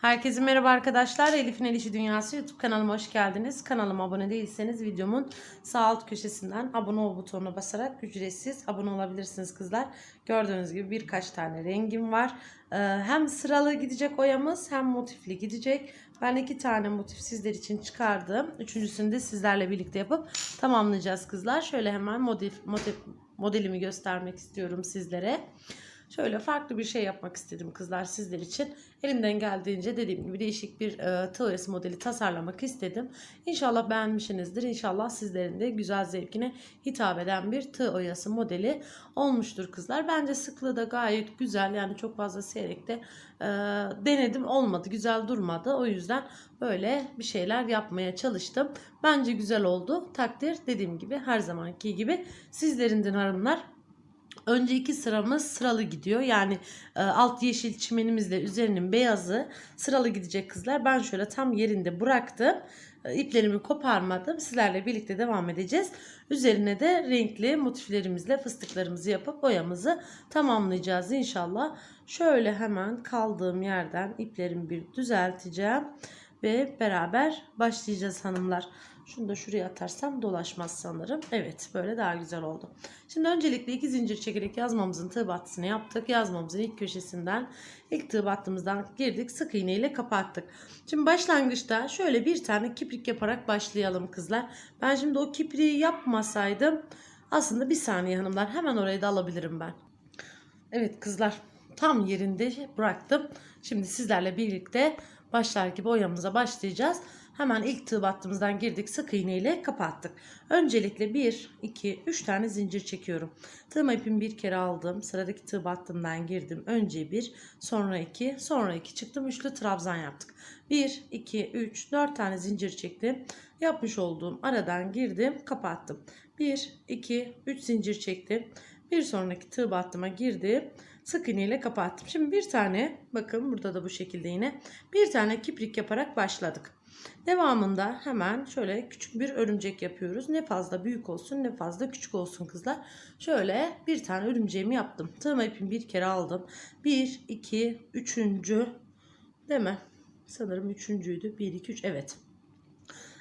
Herkese merhaba arkadaşlar. Elif'in El İşi Dünyası YouTube kanalıma hoş geldiniz. Kanalıma abone değilseniz videomun sağ alt köşesinden abone ol butonuna basarak ücretsiz abone olabilirsiniz kızlar. Gördüğünüz gibi birkaç tane rengim var. Ee, hem sıralı gidecek oyamız hem motifli gidecek. Ben iki tane motif sizler için çıkardım. Üçüncüsünü de sizlerle birlikte yapıp tamamlayacağız kızlar. Şöyle hemen modif, motif, modelimi göstermek istiyorum sizlere. Şöyle farklı bir şey yapmak istedim kızlar sizler için. Elimden geldiğince dediğim gibi değişik bir e, oyası modeli tasarlamak istedim. İnşallah beğenmişsinizdir. İnşallah sizlerin de güzel zevkine hitap eden bir tığ oyası modeli olmuştur kızlar. Bence sıklığı da gayet güzel. Yani çok fazla seyrekte e, denedim olmadı. Güzel durmadı. O yüzden böyle bir şeyler yapmaya çalıştım. Bence güzel oldu. Takdir dediğim gibi her zamanki gibi sizlerinden hanımlar. Önce iki sıramız sıralı gidiyor. Yani e, alt yeşil çimenimizle üzerinin beyazı sıralı gidecek kızlar. Ben şöyle tam yerinde bıraktım. E, iplerimi koparmadım. Sizlerle birlikte devam edeceğiz. Üzerine de renkli motiflerimizle fıstıklarımızı yapıp boyamızı tamamlayacağız inşallah. Şöyle hemen kaldığım yerden iplerimi bir düzelteceğim. Ve beraber başlayacağız hanımlar. Şunu da şuraya atarsam dolaşmaz sanırım. Evet böyle daha güzel oldu. Şimdi öncelikle iki zincir çekerek yazmamızın tığ yaptık. Yazmamızın ilk köşesinden ilk tığ battımızdan girdik. Sık iğne ile kapattık. Şimdi başlangıçta şöyle bir tane kiprik yaparak başlayalım kızlar. Ben şimdi o kipriği yapmasaydım aslında bir saniye hanımlar hemen orayı da alabilirim ben. Evet kızlar tam yerinde bıraktım. Şimdi sizlerle birlikte başlar gibi oyamıza başlayacağız. Hemen ilk tığ battığımızdan girdik. Sık iğne ile kapattık. Öncelikle 1, 2, 3 tane zincir çekiyorum. Tığım ipimi bir kere aldım. Sıradaki tığ battığımdan girdim. Önce 1, sonra 2, sonra 2 çıktım. Üçlü trabzan yaptık. 1, 2, 3, 4 tane zincir çektim. Yapmış olduğum aradan girdim. Kapattım. 1, 2, 3 zincir çektim. Bir sonraki tığ battıma girdim. Sık iğne ile kapattım. Şimdi bir tane bakın burada da bu şekilde yine bir tane kiprik yaparak başladık. Devamında hemen şöyle küçük bir örümcek yapıyoruz. Ne fazla büyük olsun ne fazla küçük olsun kızlar. Şöyle bir tane örümceğimi yaptım. Tığma ipimi bir kere aldım. Bir, iki, üçüncü değil mi? Sanırım üçüncüydü. Bir, iki, üç. Evet.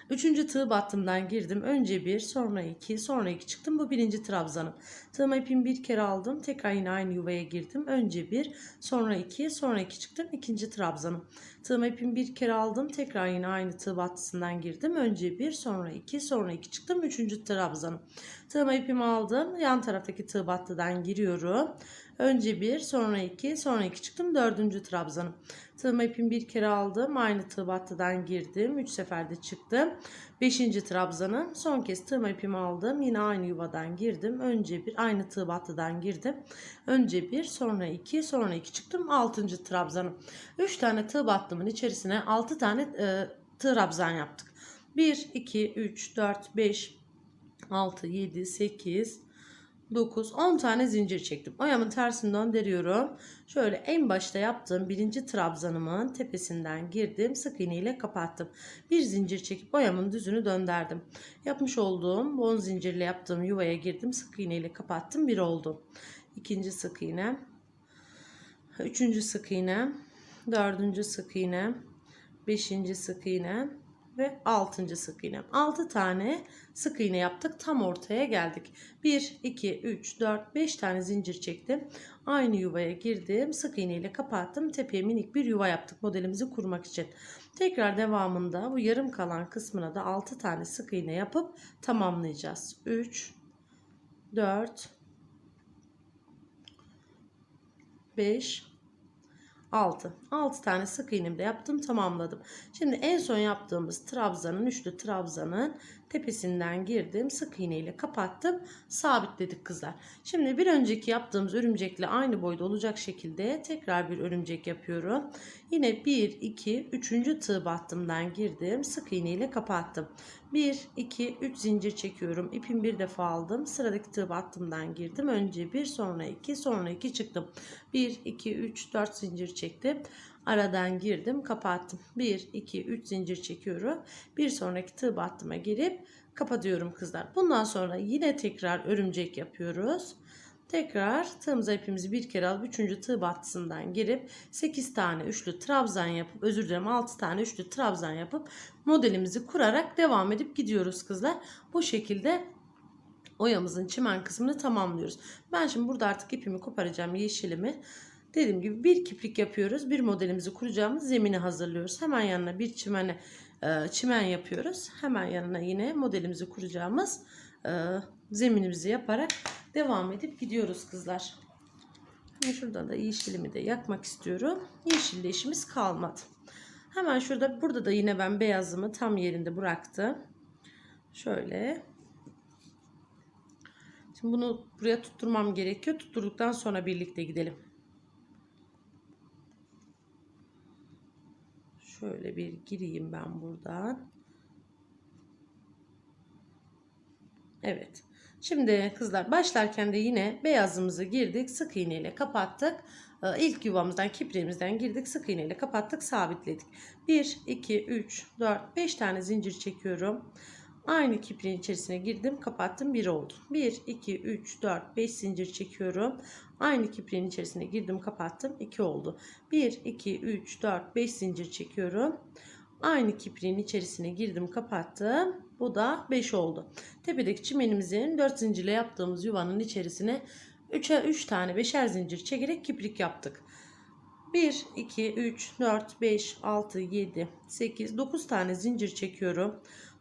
Üçüncü tığ battımdan girdim. Önce bir, sonra iki, sonra iki çıktım. Bu birinci trabzanım. Tığıma ipimi bir kere aldım. Tekrar yine aynı yuvaya girdim. Önce bir, sonra iki, sonra iki çıktım. İkinci trabzanım. Tığıma ipimi bir kere aldım. Tekrar yine aynı tığ battısından girdim. Önce bir, sonra iki, sonra iki çıktım. Üçüncü trabzanım. Tığıma ipimi aldım. Yan taraftaki tığ battıdan giriyorum. Önce bir, sonra iki, sonra iki çıktım. Dördüncü trabzanım. Tığıma ipimi bir kere aldım. Aynı tığ battıdan girdim. Üç seferde çıktım. Beşinci trabzanım. Son kez tığıma ipimi aldım. Yine aynı yuvadan girdim. Önce bir, aynı tığ battıdan girdim. Önce bir, sonra iki, sonra iki çıktım. Altıncı trabzanım. Üç tane tığ battımın içerisine altı tane e, trabzan yaptık. 1, 2, 3, 4, 5, 6, 7, 8, 9, 10 tane zincir çektim. Oyamın tersini döndürüyorum. Şöyle en başta yaptığım birinci trabzanımın tepesinden girdim. Sık iğne ile kapattım. Bir zincir çekip oyamın düzünü döndürdüm. Yapmış olduğum bon zincirle yaptığım yuvaya girdim. Sık iğne ile kapattım. Bir oldu. İkinci sık iğne. Üçüncü sık iğne. Dördüncü sık iğne. Beşinci sık iğne ve 6. sık iğnem. 6 tane sık iğne yaptık. Tam ortaya geldik. 1, 2, 3, 4, 5 tane zincir çektim. Aynı yuvaya girdim. Sık iğne ile kapattım. Tepeye minik bir yuva yaptık modelimizi kurmak için. Tekrar devamında bu yarım kalan kısmına da 6 tane sık iğne yapıp tamamlayacağız. 3, 4, 5, 6. 6 tane sık iğnemi yaptım tamamladım. Şimdi en son yaptığımız trabzanın üçlü trabzanın tepesinden girdim. Sık iğne ile kapattım. Sabitledik kızlar. Şimdi bir önceki yaptığımız örümcekle aynı boyda olacak şekilde tekrar bir örümcek yapıyorum. Yine 1, 2, 3. tığ battımdan girdim. Sık iğne ile kapattım. 1, 2, 3 zincir çekiyorum. İpimi bir defa aldım. Sıradaki tığ battımdan girdim. Önce 1, sonra 2, sonra 2 çıktım. 1, 2, 3, 4 zincir çektim. Aradan girdim, kapattım. 1, 2, 3 zincir çekiyorum. Bir sonraki tığ battıma girip kapatıyorum kızlar. Bundan sonra yine tekrar örümcek yapıyoruz. Tekrar tığımıza ipimizi bir kere alıp 3. tığ battısından girip 8 tane üçlü trabzan yapıp özür dilerim 6 tane üçlü trabzan yapıp modelimizi kurarak devam edip gidiyoruz kızlar. Bu şekilde oyamızın çimen kısmını tamamlıyoruz. Ben şimdi burada artık ipimi koparacağım yeşilimi. Dediğim gibi bir kiprik yapıyoruz. Bir modelimizi kuracağımız zemini hazırlıyoruz. Hemen yanına bir çimene e, çimen yapıyoruz. Hemen yanına yine modelimizi kuracağımız e, zeminimizi yaparak devam edip gidiyoruz kızlar. Şimdi şuradan da yeşilimi de yakmak istiyorum. Yeşille işimiz kalmadı. Hemen şurada burada da yine ben beyazımı tam yerinde bıraktım. Şöyle. Şimdi bunu buraya tutturmam gerekiyor. Tutturduktan sonra birlikte gidelim. Şöyle bir gireyim ben buradan. Evet. Şimdi kızlar başlarken de yine beyazımızı girdik. Sık iğne ile kapattık. Ee, İlk yuvamızdan kipriğimizden girdik. Sık iğne ile kapattık. Sabitledik. 1, 2, 3, 4, 5 tane zincir çekiyorum. Aynı kipriğin içerisine girdim. Kapattım. 1 oldu. 1, 2, 3, 4, 5 zincir çekiyorum. Aynı kipriğin içerisine girdim. Kapattım. 2 oldu. 1, 2, 3, 4, 5 zincir çekiyorum. Aynı kipriğin içerisine girdim kapattım. Bu da 5 oldu. Tepedeki çimenimizin 4 zincirle yaptığımız yuvanın içerisine 3'e 3 tane 5'er zincir çekerek kiprik yaptık. 1, 2, 3, 4, 5, 6, 7, 8, 9 tane zincir çekiyorum.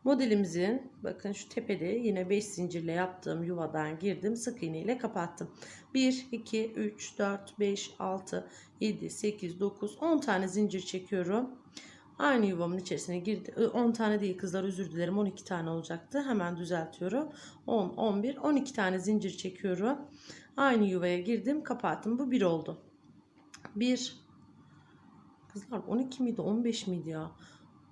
Modelimizin bakın şu tepede yine 5 zincirle yaptığım yuvadan girdim. Sık iğne ile kapattım. 1, 2, 3, 4, 5, 6, 7, 8, 9, 10 tane zincir çekiyorum. Aynı yuvamın içerisine girdi. 10 tane değil kızlar özür dilerim 12 tane olacaktı. Hemen düzeltiyorum. 10, 11, 12 tane zincir çekiyorum. Aynı yuvaya girdim kapattım. Bu 1 oldu. 1 Kızlar 12 miydi 15 miydi ya?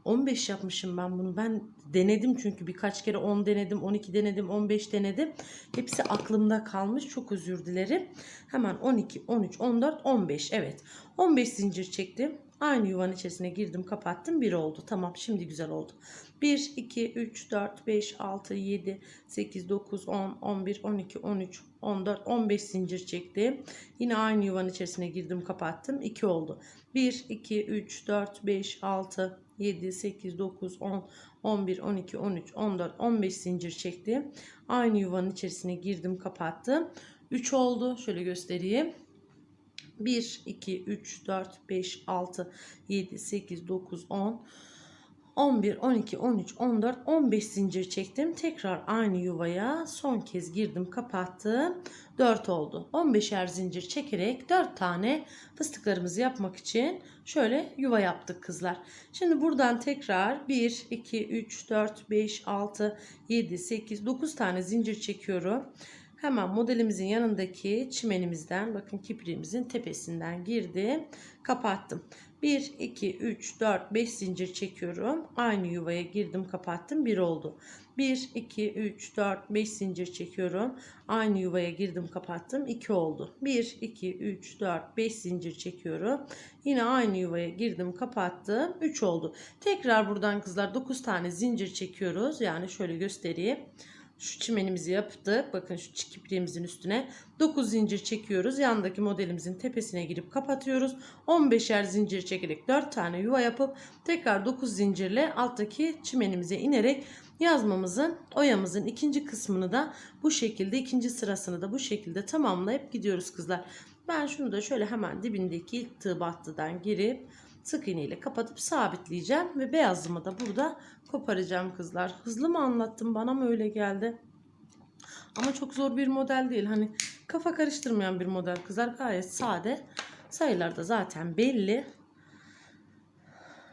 15 yapmışım ben bunu. Ben denedim çünkü birkaç kere 10 denedim, 12 denedim, 15 denedim. Hepsi aklımda kalmış. Çok özür dilerim. Hemen 12, 13, 14, 15. Evet. 15 zincir çektim. Aynı yuvanın içerisine girdim, kapattım. 1 oldu. Tamam, şimdi güzel oldu. 1, 2, 3, 4, 5, 6, 7, 8, 9, 10, 11, 12, 13, 14, 15 zincir çektim. Yine aynı yuvanın içerisine girdim, kapattım. 2 oldu. 1, 2, 3, 4, 5, 6, 7, 8, 9, 10, 11, 12, 13, 14, 15 zincir çektim. Aynı yuvanın içerisine girdim, kapattım. 3 oldu. Şöyle göstereyim. 1, 2, 3, 4, 5, 6, 7, 8, 9, 10, 11, 12, 13, 14, 15 zincir çektim. Tekrar aynı yuvaya son kez girdim kapattım. 4 oldu. 15'er zincir çekerek 4 tane fıstıklarımızı yapmak için şöyle yuva yaptık kızlar. Şimdi buradan tekrar 1, 2, 3, 4, 5, 6, 7, 8, 9 tane zincir çekiyorum. Hemen modelimizin yanındaki çimenimizden bakın kipriğimizin tepesinden girdim. Kapattım. 1, 2, 3, 4, 5 zincir çekiyorum. Aynı yuvaya girdim kapattım. 1 oldu. 1, 2, 3, 4, 5 zincir çekiyorum. Aynı yuvaya girdim kapattım. 2 oldu. 1, 2, 3, 4, 5 zincir çekiyorum. Yine aynı yuvaya girdim kapattım. 3 oldu. Tekrar buradan kızlar 9 tane zincir çekiyoruz. Yani şöyle göstereyim. Şu çimenimizi yaptık. Bakın şu kipriğimizin üstüne 9 zincir çekiyoruz. Yandaki modelimizin tepesine girip kapatıyoruz. 15'er zincir çekerek 4 tane yuva yapıp tekrar 9 zincirle alttaki çimenimize inerek yazmamızın oyamızın ikinci kısmını da bu şekilde ikinci sırasını da bu şekilde tamamlayıp gidiyoruz kızlar. Ben şunu da şöyle hemen dibindeki ilk tığ battıdan girip sık iğne ile kapatıp sabitleyeceğim ve beyazımı da burada koparacağım kızlar. Hızlı mı anlattım bana mı öyle geldi? Ama çok zor bir model değil. Hani kafa karıştırmayan bir model kızlar. Gayet sade. Sayılar da zaten belli.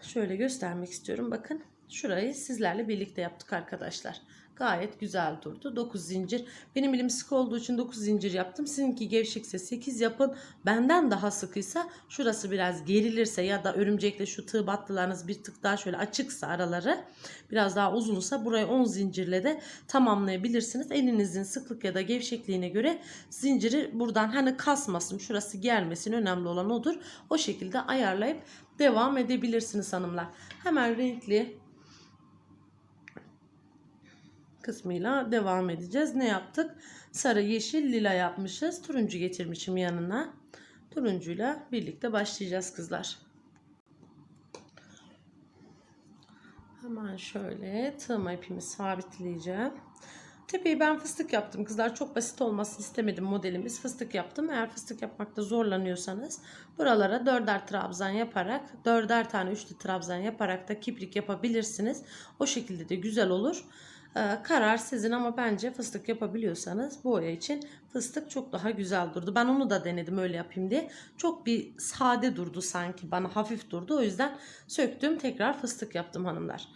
Şöyle göstermek istiyorum. Bakın şurayı sizlerle birlikte yaptık arkadaşlar. Gayet güzel durdu. 9 zincir. Benim elim sık olduğu için 9 zincir yaptım. Sizinki gevşekse 8 yapın. Benden daha sıkıysa şurası biraz gerilirse ya da örümcekle şu tığ battılarınız bir tık daha şöyle açıksa araları biraz daha uzunsa burayı 10 zincirle de tamamlayabilirsiniz. Elinizin sıklık ya da gevşekliğine göre zinciri buradan hani kasmasın şurası gelmesin önemli olan odur. O şekilde ayarlayıp devam edebilirsiniz hanımlar. Hemen renkli kısmıyla devam edeceğiz. Ne yaptık? Sarı, yeşil, lila yapmışız. Turuncu getirmişim yanına. Turuncuyla birlikte başlayacağız kızlar. Hemen şöyle tığma ipimi sabitleyeceğim. Tepeyi ben fıstık yaptım. Kızlar çok basit olmasını istemedim modelimiz. Fıstık yaptım. Eğer fıstık yapmakta zorlanıyorsanız buralara dörder trabzan yaparak dörder tane üçlü trabzan yaparak da kiprik yapabilirsiniz. O şekilde de güzel olur. Ee, karar sizin ama bence fıstık yapabiliyorsanız bu için fıstık çok daha güzel durdu. Ben onu da denedim öyle yapayım diye. Çok bir sade durdu sanki bana hafif durdu. O yüzden söktüm tekrar fıstık yaptım hanımlar.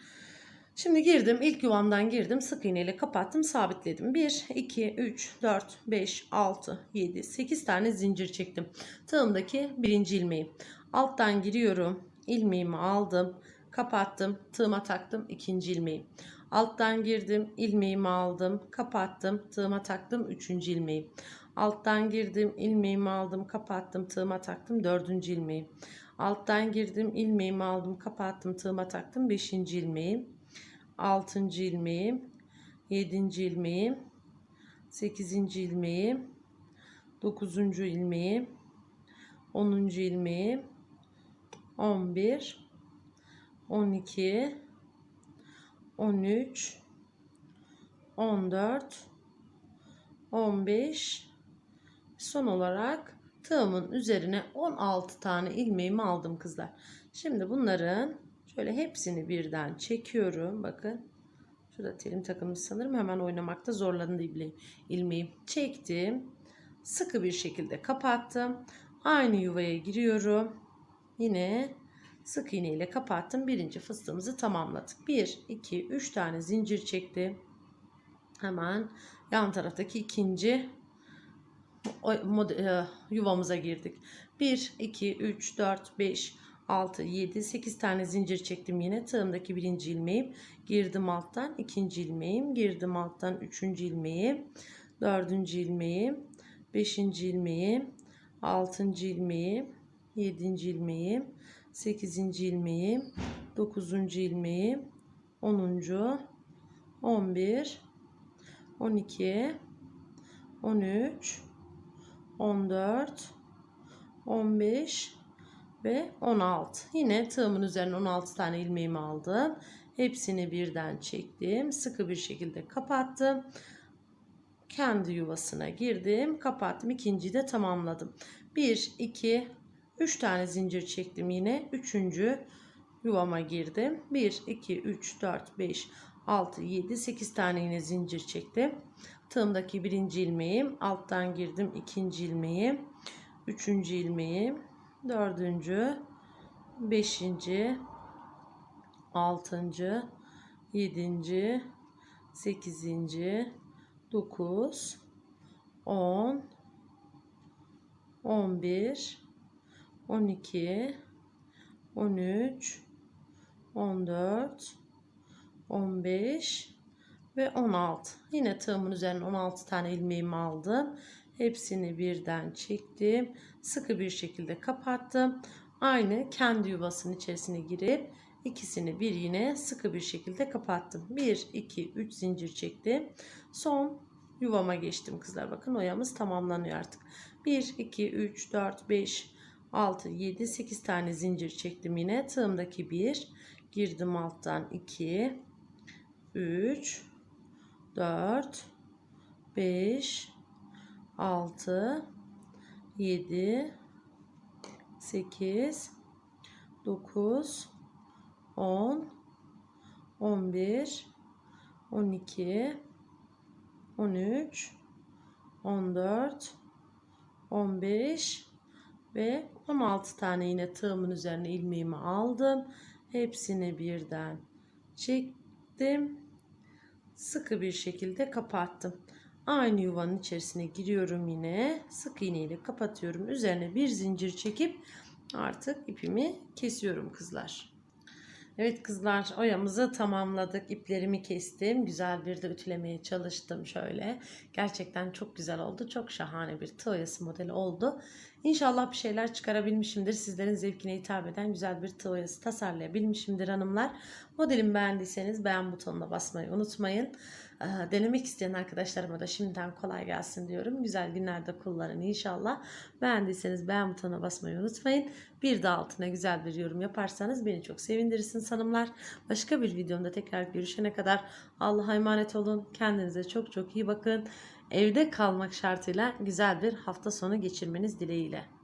Şimdi girdim ilk yuvamdan girdim sık iğne ile kapattım sabitledim 1 2 3 4 5 6 7 8 tane zincir çektim tığımdaki birinci ilmeği alttan giriyorum ilmeğimi aldım kapattım tığıma taktım ikinci ilmeği alttan girdim ilmeğimi aldım kapattım tığıma taktım üçüncü ilmeği alttan girdim ilmeğimi aldım kapattım tığıma taktım dördüncü ilmeği alttan girdim ilmeğimi aldım kapattım tığıma taktım beşinci ilmeği 6. ilmeğim, 7. ilmeğim, 8. ilmeğim, 9. ilmeğim, 10. ilmeğim, 11, 12, 13, 14, 15 son olarak tığımın üzerine 16 tane ilmeğimi aldım kızlar. Şimdi bunların Şöyle hepsini birden çekiyorum. Bakın. Şurada telim takılmış sanırım. Hemen oynamakta zorlandı ilmeğim. Çektim. Sıkı bir şekilde kapattım. Aynı yuvaya giriyorum. Yine sık iğne ile kapattım. Birinci fıstığımızı tamamladık. 1, 2, 3 tane zincir çektim. Hemen yan taraftaki ikinci e, yuvamıza girdik. 1, 2, 3, 4, 5, 6, 7, 8 tane zincir çektim yine. Tığımdaki birinci ilmeğim. Girdim alttan. ikinci ilmeğim. Girdim alttan. Üçüncü ilmeğim. Dördüncü ilmeğim. Beşinci ilmeğim. Altıncı ilmeğim. Yedinci ilmeğim. Sekizinci ilmeğim. Dokuzuncu ilmeğim. Onuncu. On bir. On iki. On üç. On dört. On beş ve 16. Yine tığımın üzerine 16 tane ilmeğimi aldım. Hepsini birden çektim. Sıkı bir şekilde kapattım. Kendi yuvasına girdim. Kapattım. İkinciyi de tamamladım. 1, 2, 3 tane zincir çektim yine. Üçüncü yuvama girdim. 1, 2, 3, 4, 5, 6, 7, 8 tane yine zincir çektim. Tığımdaki birinci ilmeğim. Alttan girdim. ikinci ilmeğim. Üçüncü ilmeğim dördüncü, beşinci, altıncı, yedinci, sekizinci, dokuz, on, on bir, on iki, on üç, on dört, on beş ve on altı. Yine tığımın üzerine on altı tane ilmeğimi aldım. Hepsini birden çektim. Sıkı bir şekilde kapattım. Aynı kendi yuvasının içerisine girip ikisini bir yine sıkı bir şekilde kapattım. 1, 2, 3 zincir çektim. Son yuvama geçtim kızlar. Bakın oyamız tamamlanıyor artık. 1, 2, 3, 4, 5, 6, 7, 8 tane zincir çektim yine. Tığımdaki 1, girdim alttan 2, 3, 4, 5, 6 7 8 9 10 11 12 13 14 15 ve 16 tane yine tığımın üzerine ilmeğimi aldım. Hepsini birden çektim. Sıkı bir şekilde kapattım. Aynı yuvanın içerisine giriyorum yine. Sık iğne ile kapatıyorum. Üzerine bir zincir çekip artık ipimi kesiyorum kızlar. Evet kızlar oyamızı tamamladık. İplerimi kestim. Güzel bir de ütülemeye çalıştım şöyle. Gerçekten çok güzel oldu. Çok şahane bir tığ oyası modeli oldu. İnşallah bir şeyler çıkarabilmişimdir. Sizlerin zevkine hitap eden güzel bir tığ tasarlayabilmişimdir hanımlar. Modelimi beğendiyseniz beğen butonuna basmayı unutmayın. Ee, Denemek isteyen arkadaşlarıma da şimdiden kolay gelsin diyorum. Güzel günlerde kullanın inşallah. Beğendiyseniz beğen butonuna basmayı unutmayın. Bir de altına güzel bir yorum yaparsanız beni çok sevindirirsiniz hanımlar. Başka bir videomda tekrar görüşene kadar Allah'a emanet olun. Kendinize çok çok iyi bakın. Evde kalmak şartıyla güzel bir hafta sonu geçirmeniz dileğiyle.